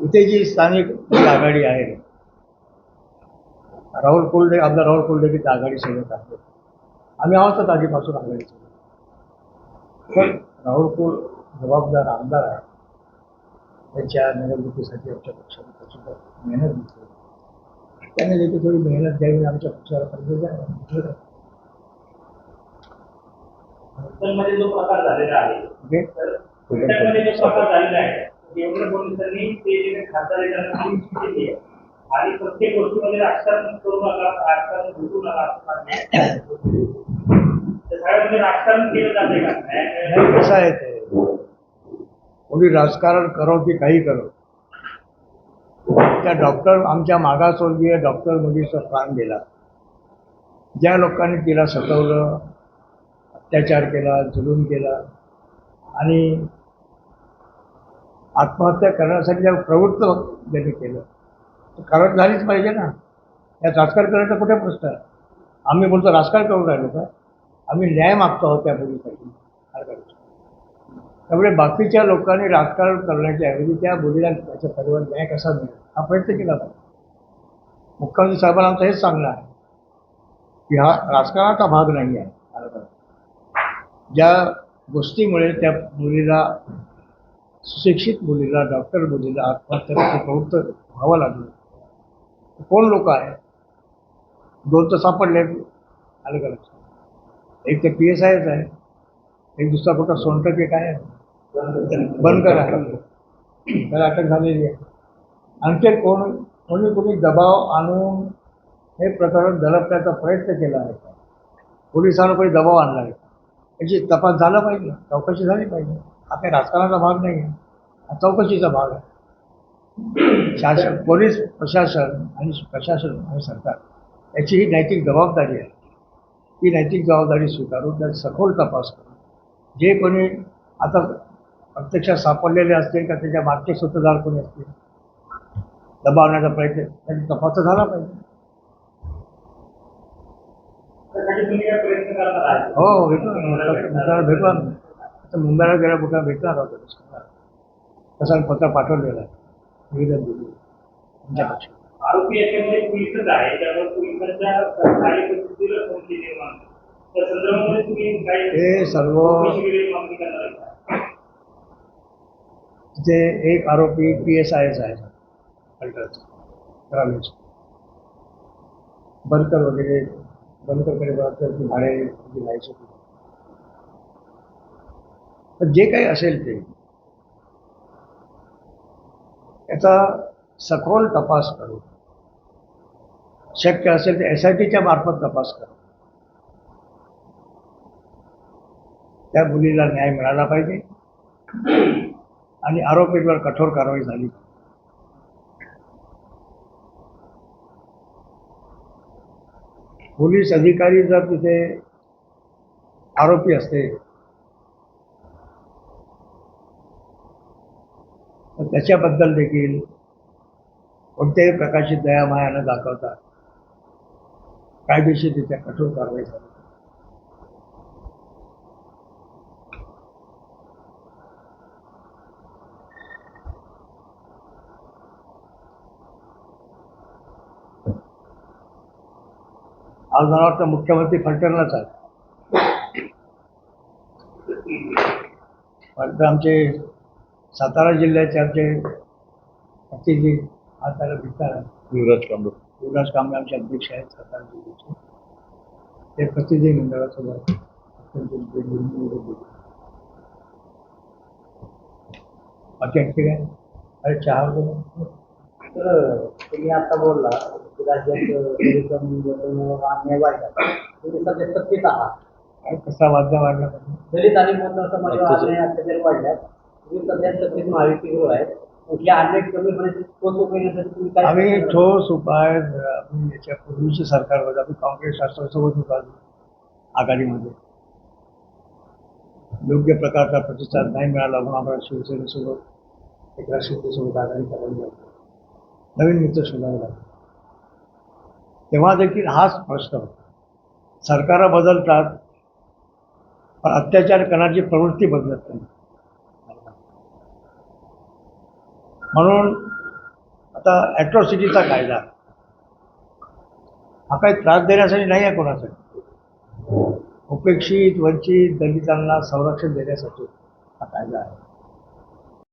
इथे जी स्थानिक जी आघाडी आहे राहुल कोल्डे आमदार राहुल कोल्डे की आघाडी सोबत आहे आम्ही आहोतच आधीपासून आघाडी पण राहुल कोल जबाबदार आमदार आहे त्यांच्या निवडणुकीसाठी आमच्या पक्षाने त्याची मेहनत घेतली. त्याने देखील थोडी मेहनत द्यावी आमच्या पक्षाला पाहिजे द्यावं. जो प्रकार झालेला आहे ओके? तर मध्ये देवेंद्र फडणवीसांनी ते जे खासदार आहे केली आहे. आणि प्रत्येक गोष्टीमध्ये राजकारण करू नका राजकारण घुसू नका असं मान्य राजकारण केलं जाते का? कसं आहे ते? कोणी राजकारण करो की काही करो? त्या डॉक्टर आमच्या मागासवर्गीय डॉक्टर मुलीचा प्राण गेला. ज्या लोकांनी तिला सतवलं अत्याचार केला जुलूम केला आणि आत्महत्या करण्यासाठी ज्या प्रवृत्त ज्यांनी केलं तर कारण झालीच पाहिजे ना. यात राजकारण करायचा कुठे प्रश्न आहे? आम्ही बोलतो राजकारण करून राहिलो का? आम्ही न्याय मागतो आहोत त्या मुलीसाठी. त्यामुळे बाकीच्या लोकांनी राजकारण करण्याच्या ऐवजी त्या मुलीला त्याच्या परिवार न्याय कसा मिळेल? हा प्रयत्न केला पाहिजे. मुख्यमंत्री साहेबांना आमचं हेच सांगणं आहे की हा राजकारणाचा भाग नाही आहे. ज्या गोष्टीमुळे त्या मुलीला सुशिक्षित मुलीला डॉक्टर मुलीला आत्महत्याचं प्रवृत्त व्हावं लागलं. कोण लोक आहे दोन तर सापडले. आलं का लक्षात? एक तर पी एस आयच आहे. एक दुसरा कुठला सोनटक एक आहे? बनकर आहे. त्याला अटक झालेली आहे. आणखी कोण कोणी कोणी दबाव आणून हे प्रकरण दडपण्याचा प्रयत्न केला आहे का? पोलिसांना कोणी दबाव आणला आहे याची तपास झाला पाहिजे. चौकशी झाली पाहिजे. हा काही राजकारणाचा भाग नाही आहे. हा चौकशीचा भाग आहे. शासन पोलीस प्रशासन आणि प्रशासन आणि सरकार याची ही नैतिक जबाबदारी आहे. ती नैतिक जबाबदारी स्वीकारून त्यात सखोल तपास करून जे कोणी आता प्रत्यक्षात सापडलेले असतील का त्याच्या मागचे सूत्रधार कोणी असतील? दबावण्याचा प्रयत्न त्याचा तपास तर झाला पाहिजे. हो भेटू ना भेटू आम्ही आता मुंबईला गेल्या कुठं भेटणार आहोत तसं आम्ही पत्र पाठवलेलं आहे. निवेदन दिलं तुमच्या पक्षात आरोपी याच्यामध्ये पोलिसच आहे. त्यामुळे पोलिसांच्या कार्यपद्धतीला समस्या निर्माण होते. त्या संदर्भामध्ये तुम्ही काही हे सर्व मागणी करणार आहे? तिथे एक आरोपी पी एस आय एस आहे. अल्ट्राचा बनकर वगैरे. बनकरकडे बघायचं की भाडे दिलायचे तर जे काही असेल ते. याचा सखोल तपास करू. शक्य असेल तर एस आय टीच्या मार्फत तपास करू. त्या मुलीला न्याय मिळाला पाहिजे. आणि आरोपींवर कठोर कारवाई झाली. पोलीस अधिकारी जर तिथे आरोपी असते तर त्याच्याबद्दल देखील कोणत्याही प्रकारची दयामाया न दाखवता कायदेशीर तिथे कठोर कारवाई झाली आज मला वाटतं मुख्यमंत्री फलटणलाच आहे फलटण आमचे सातारा जिल्ह्याचे आमचे त्याला भेटणार आहे युवराज कांबळे. युवराज कांबळे आमचे अध्यक्ष आहेत सातारा जिल्ह्याचे. ते प्रतिनिधी मंडळासोबत अत्यंत. बाकी आणखी काय? अरे चहा वगैरे? तर तुम्ही आता बोलला की राज्यात अन्याय वाढला. तुम्ही सध्या सत्तेत आहात. काय कसा वाजला वाढला? दलित आणि मुस्लिम समाजावर अन्याय अत्याचार वाढल्यात. तुम्ही सध्या सत्तेत महायुतीवर आहे कुठल्या अन्याय कमी ठोस उपाय करण्यासाठी तुम्ही काय आम्ही? ठोस उपाय आम्ही याच्या पूर्वीच्या सरकारमध्ये आम्ही काँग्रेस राष्ट्रवादीसोबत होतो आम्ही आघाडीमध्ये. योग्य प्रकारचा प्रतिसाद नाही मिळाला म्हणून आम्हाला शिवसेनेसोबत एक राष्ट्रवादीसोबत आघाडी करावी लागली. नवीन मित्र शोधावे लागले. तेव्हा देखील हाच प्रश्न होता. सरकारं बदलतात पण अत्याचार करण्याची प्रवृत्ती बदलत नाही. म्हणून आता ॲट्रॉसिटीचा कायदा. हा काही त्रास देण्यासाठी नाही आहे कोणासाठी. उपेक्षित वंचित दलितांना संरक्षण देण्यासाठी.